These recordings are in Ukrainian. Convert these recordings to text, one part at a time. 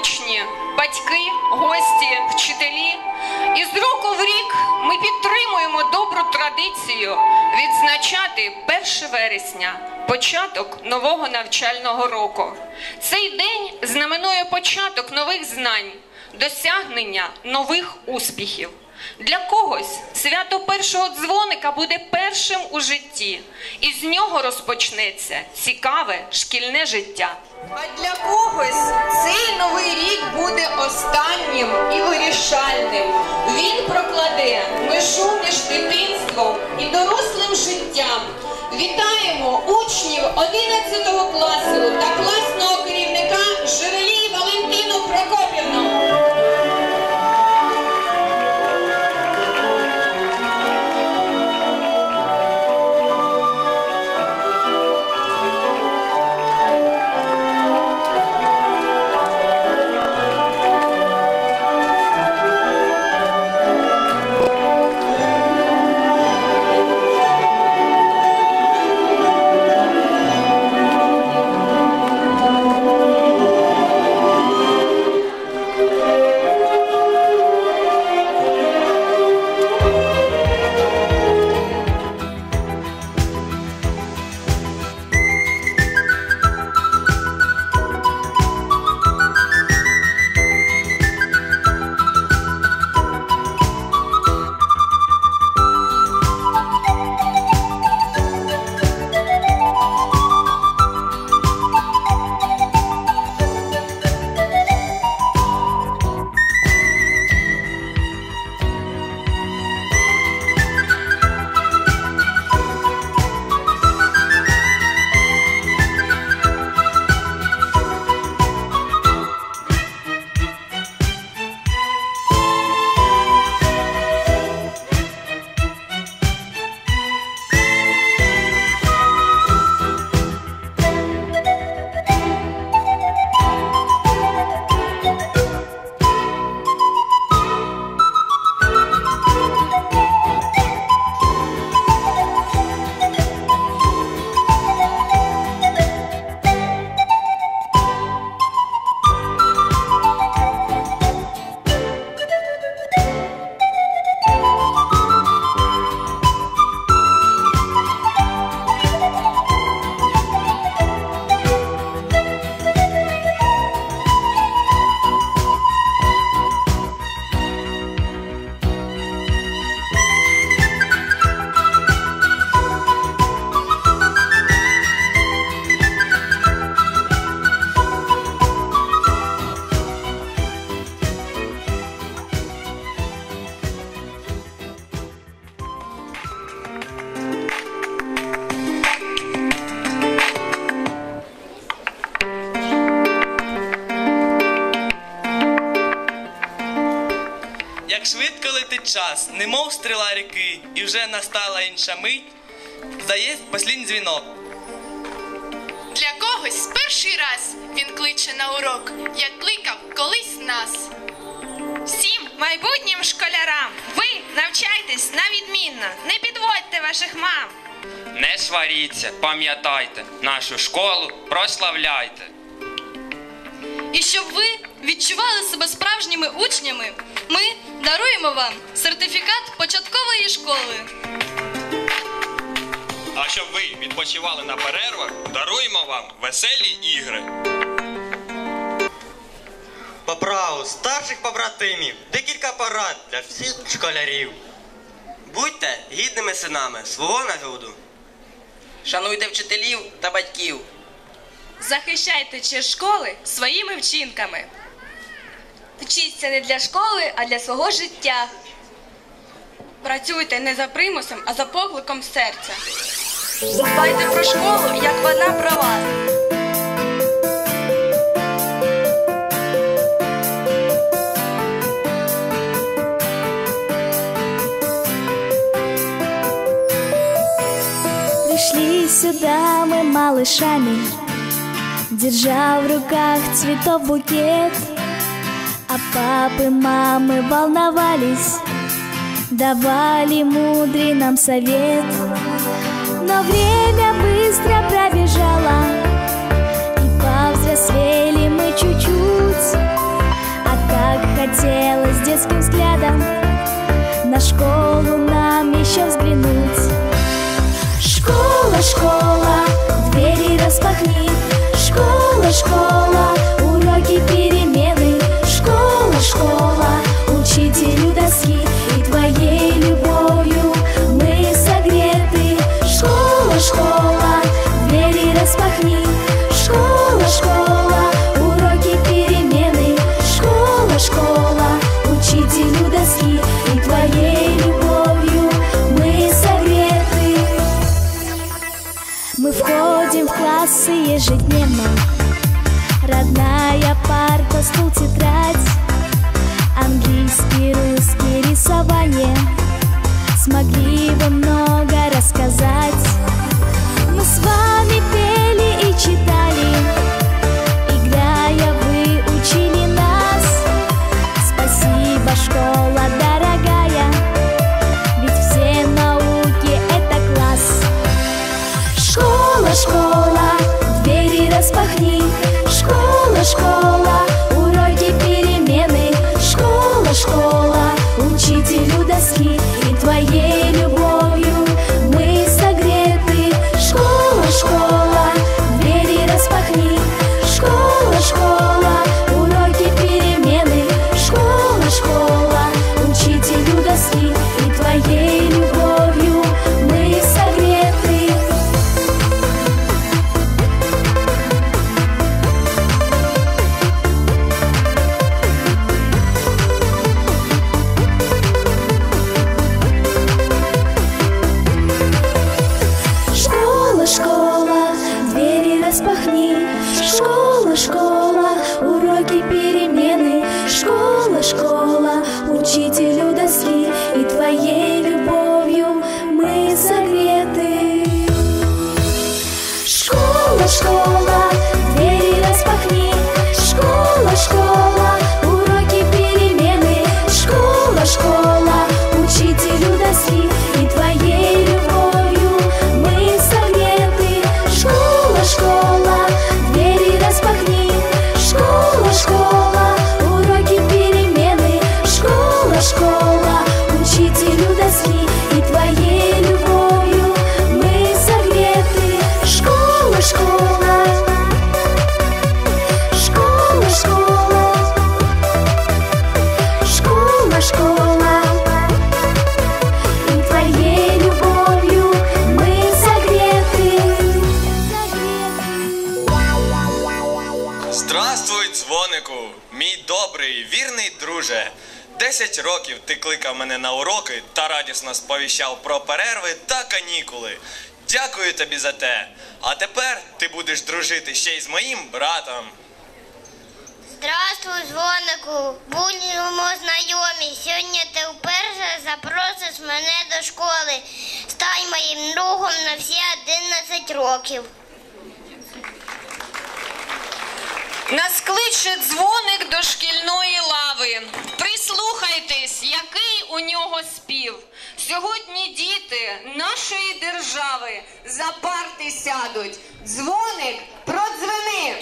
Учні, батьки, гості, вчителі, І з року в рік ми підтримуємо добру традицію відзначати 1 вересня, початок нового навчального року. Цей день знаменує початок нових знань, досягнення нових успіхів. Для когось свято першого дзвоника буде першим у житті, і з нього розпочнеться цікаве шкільне життя. А для когось цей новий рік буде останнім і вирішальним. Він прокладе межу між дитинством і дорослим життям. Вітаємо учнів 11 класу та класного час, немов стріла ріки, і вже настала інша мить. Здається, послідній дзвінок. Для когось перший раз він кличе на урок, як кликав колись нас. Всім майбутнім школярам ви навчайтесь на відмінно, не підводьте ваших мам. Не сваріться, пам'ятайте, нашу школу прославляйте. І щоб ви відчували себе справжніми учнями, ми даруємо вам сертифікат початкової школи. А щоб ви відпочивали на перервах, даруємо вам веселі ігри. По праву старших побратимів декілька порад для всіх школярів. Будьте гідними синами свого народу. Шануйте вчителів та батьків. Захищайте честь школи своїми вчинками. Вчіться не для школи, а для свого життя. Працюйте не за примусом, а за покликом серця. Дбайте про школу, як вона про вас. Пришли сюда мы малышами, Держа в руках цветов букет, А папы, мамы волновались, Давали мудрый нам совет. Но время быстро пробежало, И повзрослели мы чуть-чуть, А так хотелось детским взглядом На школу ти кликав мене на уроки та радісно сповіщав про перерви та канікули. Дякую тобі за те. А тепер ти будеш дружити ще й з моїм братом. Здравствуй, дзвонику, будемо знайомі. Сьогодні ти вперше запросиш мене до школи. Стань моїм другом на всі 11 років. Нас кличе нього спів. Сьогодні діти нашої держави за парти сядуть. Дзвоник продзвени.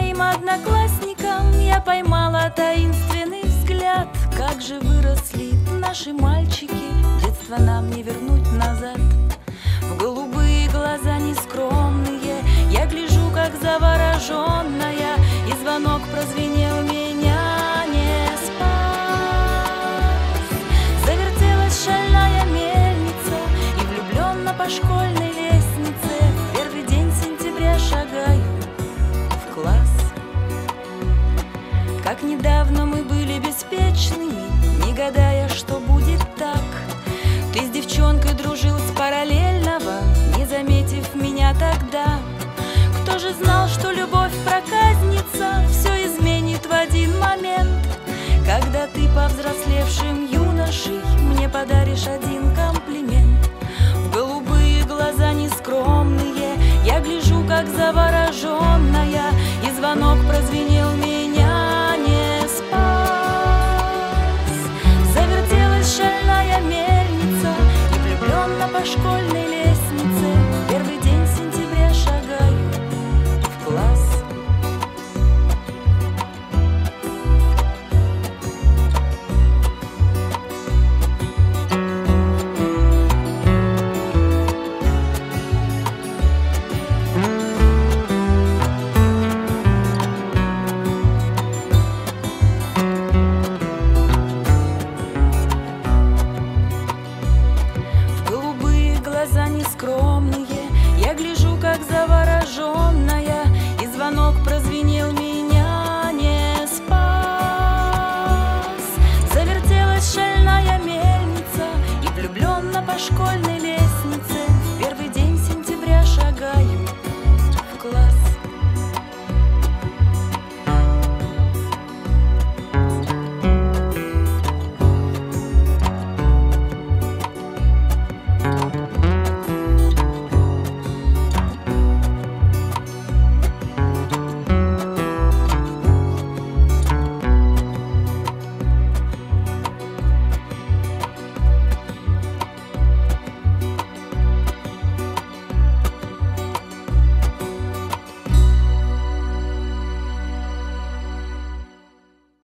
Своим одноклассникам, я поймала таинственный взгляд Как же выросли наши мальчики, детство нам не вернуть назад. В голубые глаза нескромные Я гляжу, как завороженная И звонок прозвенел меня не спас Завертелась шальная мельница И влюбленно по школьной